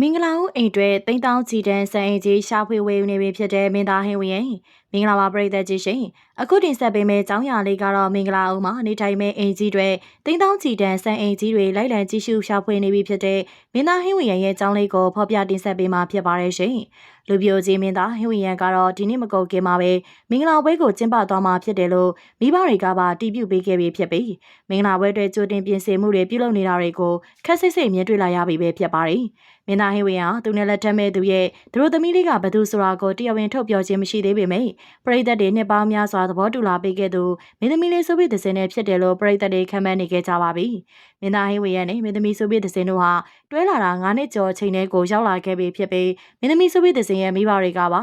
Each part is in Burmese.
မင်္ဂလာဦးအိမ်တွေတိမ့်တောင်းချီတန်းစံအိမ်ကြီးရှာဖွေဝေယူနေပြီဖြစ်တဲ့မင်းသားဟင်းဝင်းရဲ့မင်္ဂလာပါပရိသတ်ကြီးရှင်အခုတင်ဆက်ပေးမယ့်ကျောင်းရာလေးကတော့မင်္ဂလာဦးမှာနေထိုင်မဲ့အိမ်ကြီးတွေတိမ့်တောင်းချီတန်းစံအိမ်ကြီးတွေလိုက်လံကြည့်ရှုရှာဖွေနေပြီဖြစ်တဲ့မင်းသားဟင်းဝင်းရဲ့ကျောင်းလေးကိုဖော်ပြတင်ဆက်ပေးမှာဖြစ်ပါတယ်ရှင်လူပြိုကြီးမင်းသားဟင်းဝင်းရန်ကတော့ဒီနေ့မကုန်ခင်မှာပဲမင်္ဂလာပွဲကိုကျင်းပသွားမှာဖြစ်တယ်လို့မိဘတွေကပါတီးပြုတ်ပေးခဲ့ပြီးဖြစ်ပြီးမင်္ဂလာပွဲအတွက်ကြိုတင်ပြင်ဆင်မှုတွေပြုလုပ်နေတာတွေကိုခက်ဆိတ်ဆိတ်မြင်တွေ့လာရပြီပဲဖြစ်ပါတယ်မင်းသားဟင်းဝင်းဟာသူနဲ့လက်ထက်မဲ့သူရဲ့သူတို့သမီးလေးကဘသူဆိုတာကိုတရားဝင်ထုတ်ပြောခြင်းမရှိသေးပေမယ့်ပရိသတ်တွေနှစ်ပေါင်းများစွာသဘောတူလာပေးခဲ့သူမင်းသမီးလေးဆိုပြီးသစင်နဲ့ဖြစ်တယ်လို့ပရိသတ်တွေခံမှန်းနေခဲ့ကြပါပြီမင်းသားဟင်းဝင်းရဲ့နဲ့မင်းသမီးဆိုပြီးသစင်တို့ဟာတွဲလာတာ9နှစ်ကျော်ချိန်ထဲကိုရောက်လာခဲ့ပြီဖြစ်ပြီးမင်းသမီးဆိုပြီးသစင်ရဲ့မိဘတွေကပါ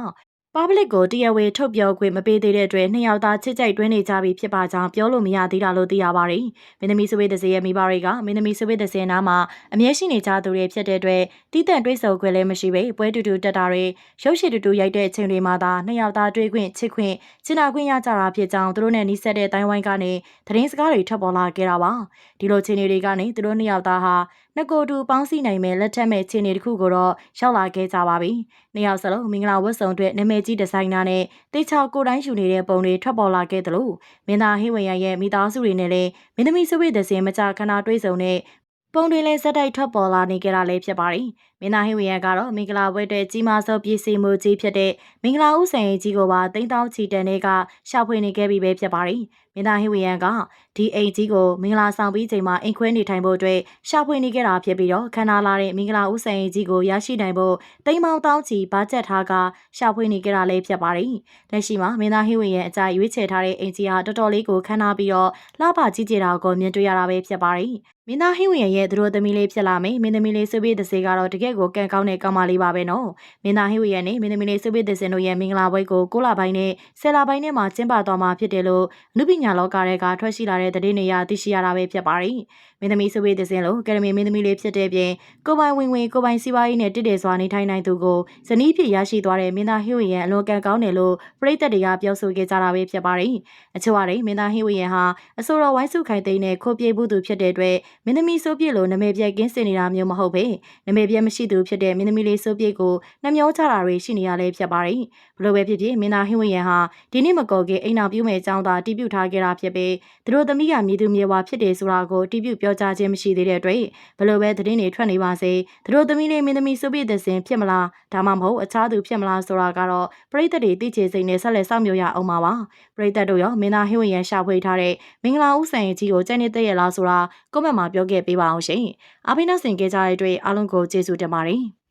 public ကိုတရားဝင်ထုတ်ပြောခွင့်မပေးသေးတဲ့အတွက်နှစ်ယောက်သားချစ်ကြိုက်တွဲနေကြပြီဖြစ်ပါကြောင်းပြောလို့မရသေးတာလို့သိရပါတယ်။မင်းသမီးစဝေးတစေရဲ့မိဘတွေကမင်းသမီးစဝေးတစေနားမှာအမြဲရှိနေကြသူတွေဖြစ်တဲ့အတွက်တီးတန့်တွေးဆုံခွင့်လည်းမရှိပဲပွဲတူတူတက်တာတွေရုပ်ရှင်တူတူရိုက်တဲ့အချိန်တွေမှာသာနှစ်ယောက်သားတွေ့ခွင့်ချစ်ခွင့်ချစ်နာခွင့်ရကြတာဖြစ်ကြောင်းသူတို့နဲ့နှိစက်တဲ့တိုင်းဝိုင်းကနေသတင်းစကားတွေထပ်ပေါ်လာခဲ့တာပါ။ဒီလိုခြေနေတွေကနေသူတို့နှစ်ယောက်သားဟာ နှစ်ကိုယ်တူပေါင်းစည်းနိုင်မဲ့လက်ထက်မဲ့ခြေနေတစ်ခုကိုတော့ရောက်လာခဲ့ကြပါပြီ။နှစ်ယောက်စလုံးမင်္ဂလာဝတ်စုံအတွက်နာမည်ကြီးဒီဇိုင်နာနဲ့တေချာကိုတိုင်းယူနေတဲ့ပုံတွေထွက်ပေါ်လာခဲ့သလိုမင်းသားဟိဝေရရဲ့မိသားစုတွေနဲ့လည်းမင်းသမီးစဝိသစင်မကြခဏတွေးဆုံတဲ့ပုံတွေလည်းစက်တိုက်ထွက်ပေါ်လာနေကြတာလည်းဖြစ်ပါတယ်။မ င်းသားဟိဝေရကတော့မင်္ဂလာပွဲတဲ့ကြီးမားသောပြည်စီမှုကြီးဖြစ်တဲ့မင်္ဂလာဥဆိုင်ကြီးကိုပါတိမ့်တောင်းချီတန်တွေကရှာဖွေနေခဲ့ပြီပဲဖြစ်ပါတယ်။မင်းသားဟိဝေရကဒီအိမ်ကြီးကိုမင်္ဂလာဆောင်ပြီးချိန်မှာအိမ်ခွဲနေထိုင်ဖို့အတွက်ရှာဖွေနေခဲ့တာဖြစ်ပြီးတော့ခန္ဓာလာတဲ့မင်္ဂလာဥဆိုင်ကြီးကိုရရှိနိုင်ဖို့တိမ်မောင်တောင်းချီဘာချက်ထားကရှာဖွေနေကြတာလည်းဖြစ်ပါတယ်။လက်ရှိမှာမင်းသားဟိဝေရဲ့အကြရွေးချယ်ထားတဲ့အိမ်ကြီးဟာတော်တော်လေးကိုခမ်းနားပြီးတော့လှပကြီးကြတာကိုမြင်တွေ့ရတာပဲဖြစ်ပါတယ်။မင်းသားဟင်းဝင်ရဲ့သူတို့သမီးလေးဖြစ်လာမယ်မင်းသမီးလေးစုပိသစေကတော့တကယ်ကိုကံကောင်းတဲ့ကောင်မလေးပါပဲနော်မင်းသားဟင်းဝင်ရဲ့နဲ့မင်းသမီးလေးစုပိသစင်တို့ရဲ့မင်္ဂလာပွဲကိုကိုလာပိုင်းနဲ့ဆယ်လာပိုင်းနဲ့မှာကျင်းပသွားမှာဖြစ်တယ်လို့အနုပညာလောကတွေကထွက်ရှိလာတဲ့သတင်းတွေအရသိရှိရတာပဲဖြစ်ပါတယ်မင်းသမီးစုပိသစင်လို့ကယ်ဒမီမင်းသမီးလေးဖြစ်တဲ့ပြင်ကိုပိုင်ဝင်ဝင်ကိုပိုင်စီးပွားရေးနဲ့တည်တယ်စွာနေထိုင်နိုင်သူကိုဇနီးဖြစ်ရရှိသွားတဲ့မင်းသားဟင်းဝင်ရဲ့အလွန်ကံကောင်းတယ်လို့ပြည်သက်တွေကပြောဆိုခဲ့ကြတာပဲဖြစ်ပါတယ်အချို့အရင်မင်းသားဟင်းဝင်ဟာအဆိုတော်ဝိုင်းစုခိုင်သိန်းနဲ့ခိုးပြေးဘူးသူဖြစ်တဲ့အတွက်မင်းသမီးစိုးပြည့်လိုနမေပြက်ကင်းစင်နေတာမျိုးမဟုတ်ပဲနမေပြက်မရှိသူဖြစ်တဲ့မင်းသမီးလေးစိုးပြည့်ကိုနှမျောချတာတွေရှိနေရလဲဖြစ်ပါတယ်ဘလို့ပဲဖြစ်ဖြစ်မင်းသားဟင်းဝရန်ဟာဒီနေ့မကော်ခင်အိမ်နာပြုမဲ့အကြောင်းသာတီးပြထားခဲ့တာဖြစ်ပြီးသူတို့သမီးကမြေသူမြေဝါဖြစ်တယ်ဆိုတာကိုတီးပြပြောကြားခြင်းမရှိသေးတဲ့အတွက်ဘလို့ပဲသတင်းတွေထွက်နေပါစေသူတို့သမီးလေးမင်းသမီးစိုးပြည့်တဲ့စင်ဖြစ်မလားဒါမှမဟုတ်အခြားသူဖြစ်မလားဆိုတာကတော့ပရိသတ်တွေသိချေစိတ်နဲ့ဆက်လက်စောင့်မျှော်ရအောင်ပါပါပရိသတ်တို့ရောမင်းသားဟင်းဝရန်ရှာဖွေထားတဲ့မင်္ဂလာဦးဆိုင်ကြီးကိုကြိုက်နေတဲ့ရလားဆိုတာကွန်မန့်မှာပြောခဲ့ပေးပါအောင်ရှင်။အားပေးနှောက်ဆင်ခဲ့ကြတဲ့အတွက်အားလုံးကိုကျေးဇူးတင်ပါတယ်။